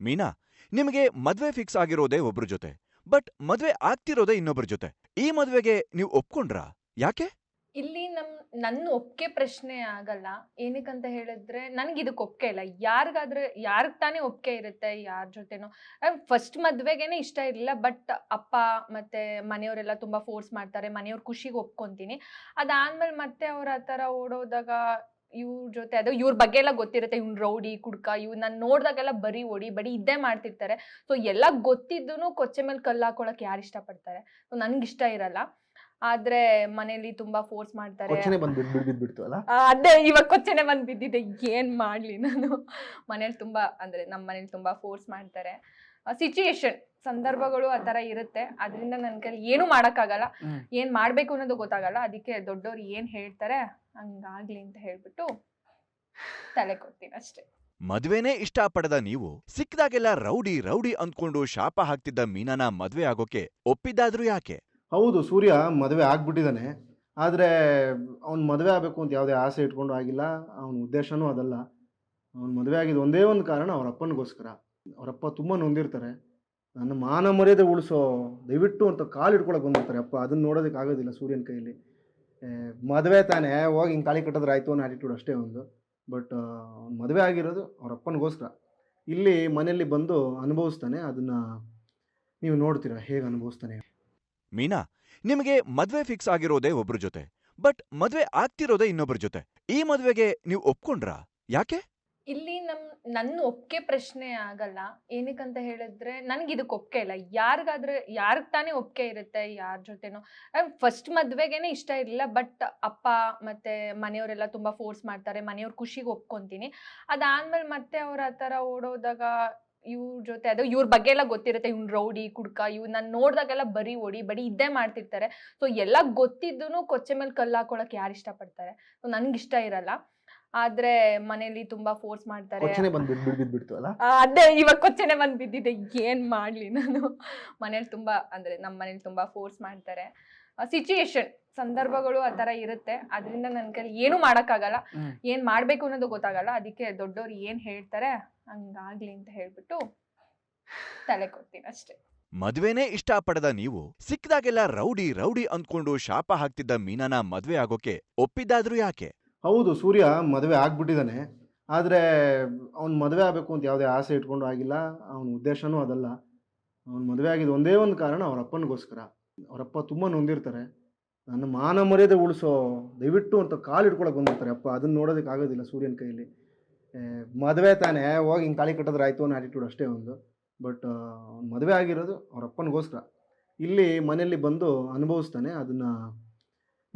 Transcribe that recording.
ಮೀನಾ, ನಿಮಗೆ ಮದ್ವೆ ಫಿಕ್ಸ್ ಆಗಿರೋದೇ ಒಬ್ರ ಜೊತೆ, ಬಟ್ ಮದ್ವೆ ಆಗ್ತಿರೋದೇ ಇನ್ನೊಬ್ರ ಜೊತೆ. ಈ ಮದ್ವೆಗೆ ನೀವು ಒಪ್ಕೊಂಡ್ರಾ? ಯಾಕೆ? ಇಲ್ಲಿ ನಮ್ ನನ್ನ ಒಪ್ಪಿಗೆ ಪ್ರಶ್ನೆ ಆಗಲ್ಲ. ಏನಕ್ಕಂತ ಹೇಳಿದ್ರೆ, ನನ್ಗೆ ಇದಕ್ಕೆ ಒಪ್ಪಿಗೆ ಇಲ್ಲ. ಯಾರಿಗಾದ್ರೆ, ಯಾರಿಗೆ ತಾನೇ ಒಪ್ಪಿಗೆ ಇರುತ್ತೆ, ಯಾರ ಜೊತೆನೋ. ಫಸ್ಟ್ ಮದ್ವೆಗೇನೆ ಇಷ್ಟ ಇರಲಿಲ್ಲ, ಬಟ್ ಅಪ್ಪ ಮತ್ತೆ ಮನೆಯವರೆಲ್ಲ ತುಂಬಾ ಫೋರ್ಸ್ ಮಾಡ್ತಾರೆ, ಮನೆಯವ್ರ ಖುಷಿಗೆ ಒಪ್ಕೊಂತೀನಿ. ಅದಾದ್ಮೇಲೆ ಮತ್ತೆ ಅವ್ರ ಆ ಥರ ಓಡೋದಾಗ ಇವ್ರ ಜೊತೆ ಅದು ಇವ್ರ ಬಗ್ಗೆ ಎಲ್ಲ ಗೊತ್ತಿರುತ್ತೆ ಇವ್ನ ರೌಡಿ ಕುಡ್ಕ ಇವ್ ನಾನು ನೋಡ್ದಾಗೆಲ್ಲ ಬರೀ ಓಡಿ ಬರೀ ಇದ್ದೇ ಮಾಡ್ತಿರ್ತಾರೆ. ಸೊ ಎಲ್ಲ ಗೊತ್ತಿದ್ದೂ ಕೊಚ್ಚೆ ಮೇಲೆ ಕಲ್ಲು ಹಾಕೊಳಕ್ ಯಾರು ಇಷ್ಟಪಡ್ತಾರೆ? ಸೊ ನನ್ಗೆ ಇಷ್ಟ ಇರಲ್ಲ. ಆದ್ರೆ ಮನೇಲಿ ತುಂಬಾ ಫೋರ್ಸ್ ಮಾಡ್ತಾರೆ. ಅದೇ ಇವಾಗ ಕೊಚ್ಚನೆ ಬಂದ್ ಬಿದ್ದಿದೆ. ಏನ್ ಮಾಡ್ಲಿ ನಾನು? ಮನೇಲಿ ತುಂಬಾ ಅಂದ್ರೆ ನಮ್ಮ ಮನೇಲಿ ತುಂಬಾ ಫೋರ್ಸ್ ಮಾಡ್ತಾರೆ. ಸಿಚುಯೇಷನ್ ಸಂದರ್ಭಗಳು ಆ ತರ ಇರುತ್ತೆ. ಅದರಿಂದ ನನ್ನ ಕೈಲಿ ಏನು ಮಾಡಕ್ಕಾಗಲ್ಲ. ಏನ್ ಮಾಡ್ಬೇಕು ಅನ್ನೋದು ಗೊತ್ತಾಗಲ್ಲ. ಅದಕ್ಕೆ ದೊಡ್ಡವ್ರು ಏನ್ ಹೇಳ್ತಾರೆ ಹಂಗಾಗ್ಲಿ ಅಂತ ಹೇಳ್ಬಿಟ್ಟು ತಲೆ ಕೊಡ್ತೀನಿ ಅಷ್ಟೇ. ಮದ್ವೆನೇ ಇಷ್ಟಪಡದ ನೀವು ಸಿಕ್ಕದಾಗೆಲ್ಲ ರೌಡಿ ರೌಡಿ ಅಂದ್ಕೊಂಡು ಶಾಪ ಹಾಕ್ತಿದ್ದ ಮೀನಾನ ಮದ್ವೆ ಆಗೋಕೆ ಒಪ್ಪಿದ್ದಾದ್ರೂ ಯಾಕೆ? ಹೌದು ಸೂರ್ಯ ಮದುವೆ ಆಗ್ಬಿಟ್ಟಿದ್ದಾನೆ. ಆದರೆ ಅವ್ನು ಮದುವೆ ಆಗಬೇಕು ಅಂತ ಯಾವುದೇ ಆಸೆ ಇಟ್ಕೊಂಡು ಆಗಿಲ್ಲ. ಅವನ ಉದ್ದೇಶನೂ ಅದಲ್ಲ. ಅವ್ನು ಮದುವೆ ಆಗಿದ್ದು ಒಂದೇ ಒಂದು ಕಾರಣ ಅವ್ರ ಅಪ್ಪನಿಗೋಸ್ಕರ. ಅವರಪ್ಪ ತುಂಬ ನೊಂದಿರ್ತಾರೆ. ನನ್ನ ಮಾನ ಮರ್ಯಾದೆ ಉಳಿಸೋ, ದಯವಿಟ್ಟು ಅಂತ ಕಾಲು ಇಟ್ಕೊಳಕ್ಕೆ ಬಂದಿರ್ತಾರೆ ಅಪ್ಪ, ಅದನ್ನ ನೋಡೋದಕ್ಕೆ ಆಗೋದಿಲ್ಲ ಸೂರ್ಯನ ಕೈಯಲ್ಲಿ. ಮದುವೆ ತಾನೇ, ಹೋಗಿ ಹಿಂಗೆ ತಾಳಿ ಕಟ್ಟಿದ್ರೆ ಆಯಿತು ಅನ್ನೋ ಆ್ಯಟಿಟ್ಯೂಡ್ ಅಷ್ಟೇ ಒಂದು. ಬಟ್ ಅವ್ನು ಮದುವೆ ಆಗಿರೋದು ಅವ್ರ ಇಲ್ಲಿ ಮನೆಯಲ್ಲಿ ಬಂದು ಅನುಭವಿಸ್ತಾನೆ. ಅದನ್ನು ನೀವು ನೋಡ್ತೀರಾ, ಹೇಗೆ ಅನುಭವಿಸ್ತಾನೆ ಮೀನಾ, ನಿಮಗೆ ಮದುವೆ ಫಿಕ್ಸ್ ಆಗಿರೋದೇ ಒಬ್ಬರ ಜೊತೆ. ಬಟ್ ಮದುವೆ ಆಗ್ತಿರೋದೇ ಇನ್ನೊಬ್ಬರ ಜೊತೆ. ಈ ಮದುವೆಗೆ ನೀವು ಒಪ್ಕೊಂಡ್ರಾ? ಯಾಕೆ? ಇಲ್ಲಿ ನಮ್ ನನ್ನ ಒಪ್ಪಿಗೆ ಪ್ರಶ್ನೆ ಆಗಲ್ಲ. ಏನಕ್ಕಂತ ಹೇಳಿದ್ರೆ ನನ್ಗೆ ಇದಕ್ಕೆ ಒಪ್ಪಿಗೆ ಇಲ್ಲ. ಯಾರಿಗಾದ್ರೆ, ಯಾರಿಗೆ ತಾನೇ ಒಪ್ಪಿಗೆ ಇರುತ್ತೆ, ಯಾರ ಜೊತೆನೋ. ಫಸ್ಟ್ ಮದ್ವೆಗೇನೆ ಇಷ್ಟ ಇರಲಿಲ್ಲ ಬಟ್ ಅಪ್ಪ ಮತ್ತೆ ಮನೆಯವರೆಲ್ಲ ತುಂಬಾ ಫೋರ್ಸ್ ಮಾಡ್ತಾರೆ. ಮನೆಯವ್ರ ಖುಷಿಗೆ ಒಪ್ಕೊಂತೀನಿ. ಅದಾದ್ಮೇಲೆ ಮತ್ತೆ ಅವ್ರ ಆ ಥರ ಓಡೋದಾಗ, ಇವ್ರ ಜೊತೆ, ಅದು ಇವ್ರ ಬಗ್ಗೆ ಎಲ್ಲ ಗೊತ್ತಿರುತ್ತೆ. ಇವ್ನ ರೌಡಿ, ಕುಡ್ಕ ಇವ್ ನಾನು ನೋಡಿದಾಗೆಲ್ಲ ಬರೀ ಓಡಿ, ಬರೀ ಇದ್ದೇ ಮಾಡ್ತಿರ್ತಾರೆ. ಸೊ ಎಲ್ಲ ಗೊತ್ತಿದ್ದೂ ಕೊಚ್ಚೆ ಮೇಲೆ ಕಲ್ಲು ಹಾಕೊಳಕ್ ಯಾರು ಇಷ್ಟಪಡ್ತಾರೆ? ಸೊ ನನ್ಗೆ ಇಷ್ಟ ಇರಲ್ಲ. ಆದ್ರೆ ಮನೇಲಿ ತುಂಬಾ ಫೋರ್ಸ್ ಮಾಡ್ತಾರೆ. ಕೊಚ್ಚನೆ ಬಂದು ಬಿಡ್ ಬಿಡ್ ಬಿದ್ಬಿಡ್ತು ಅಲ್ಲ? ಆ, ಅದೇ ಇವಾಗ ಕೊಚ್ಚನೆ ಬಂದ್ ಬಿದ್ದಿದೆ. ಏನ್ ಮಾಡ್ಲಿ ನಾನು? ಮನೇಲಿ ತುಂಬಾ ಅಂದ್ರೆ ನಮ್ಮ ಮನೇಲಿ ತುಂಬಾ ಫೋರ್ಸ್ ಮಾಡ್ತಾರೆ. ಸಿಚುಯೇಷನ್ ಸಂದರ್ಭಗಳು ಆ ತರ ಇರುತ್ತೆ. ಅದರಿಂದ ನನ್ ಕೈಲಿ ಏನು ಮಾಡಕ್ಕಾಗಲ್ಲ. ಹ್ಮ್. ಏನ್ ಮಾಡ್ಬೇಕು ಅನ್ನೋದು ಗೊತ್ತಾಗಲ್ಲ. ಅದಕ್ಕೆ ದೊಡ್ಡವ್ರು ಏನ್ ಹೇಳ್ತಾರೆ ಹಂಗಾಗ್ಲಿ ಅಂತ ಹೇಳ್ಬಿಟ್ಟು ತಲೆ ಕೊಡ್ತೀನಿ ಅಷ್ಟೇ. ಮದ್ವೆನೇ ಇಷ್ಟಪಡದ ನೀವು ಸಿಕ್ದಾಗೆಲ್ಲ ರೌಡಿ ರೌಡಿ ಅಂದ್ಕೊಂಡು ಶಾಪ ಹಾಕ್ತಿದ್ದ ಮೀನಾನ ಮದ್ವೆ ಆಗೋಕೆ ಒಪ್ಪಿದ್ದಾದ್ರೂ ಯಾಕೆ? ಹೌದು, ಸೂರ್ಯ ಮದುವೆ ಆಗ್ಬಿಟ್ಟಿದ್ದಾನೆ ಆದರೆ ಅವ್ನು ಮದುವೆ ಆಗಬೇಕು ಅಂತ ಯಾವುದೇ ಆಸೆ ಇಟ್ಕೊಂಡು ಆಗಿಲ್ಲ. ಅವನ ಉದ್ದೇಶನೂ ಅದಲ್ಲ. ಅವ್ನು ಮದುವೆ ಆಗಿದ್ದು ಒಂದೇ ಒಂದು ಕಾರಣ ಅವ್ರ ಅಪ್ಪನಿಗೋಸ್ಕರ. ಅವರಪ್ಪ ತುಂಬ ನೊಂದಿರ್ತಾರೆ. ನನ್ನ ಮಾನ ಮರ್ಯಾದೆ ಉಳಿಸೋ, ದಯವಿಟ್ಟು ಅಂತ ಕಾಲು ಇಟ್ಕೊಳಕ್ಕೆ ಬಂದಿರ್ತಾರೆ ಅಪ್ಪ. ಅದನ್ನು ನೋಡೋದಕ್ಕೆ ಆಗೋದಿಲ್ಲ ಸೂರ್ಯನ ಕೈಯಲ್ಲಿ ಮದುವೆ ತಾನೇ, ಹೋಗಿ ಹಿಂಗೆ ತಾಳಿ ಕಟ್ಟಿದ್ರೆ ಆಯಿತು ಅನ್ನೋ ಆ್ಯಟಿಟ್ಯೂಡ್ ಅಷ್ಟೇ ಒಂದು. ಬಟ್ ಅವ್ನು ಮದುವೆ ಆಗಿರೋದು ಅವರಪ್ಪನಿಗೋಸ್ಕರ ಇಲ್ಲಿ ಮನೆಯಲ್ಲಿ ಬಂದು ಅನುಭವಿಸ್ತಾನೆ ಅದನ್ನು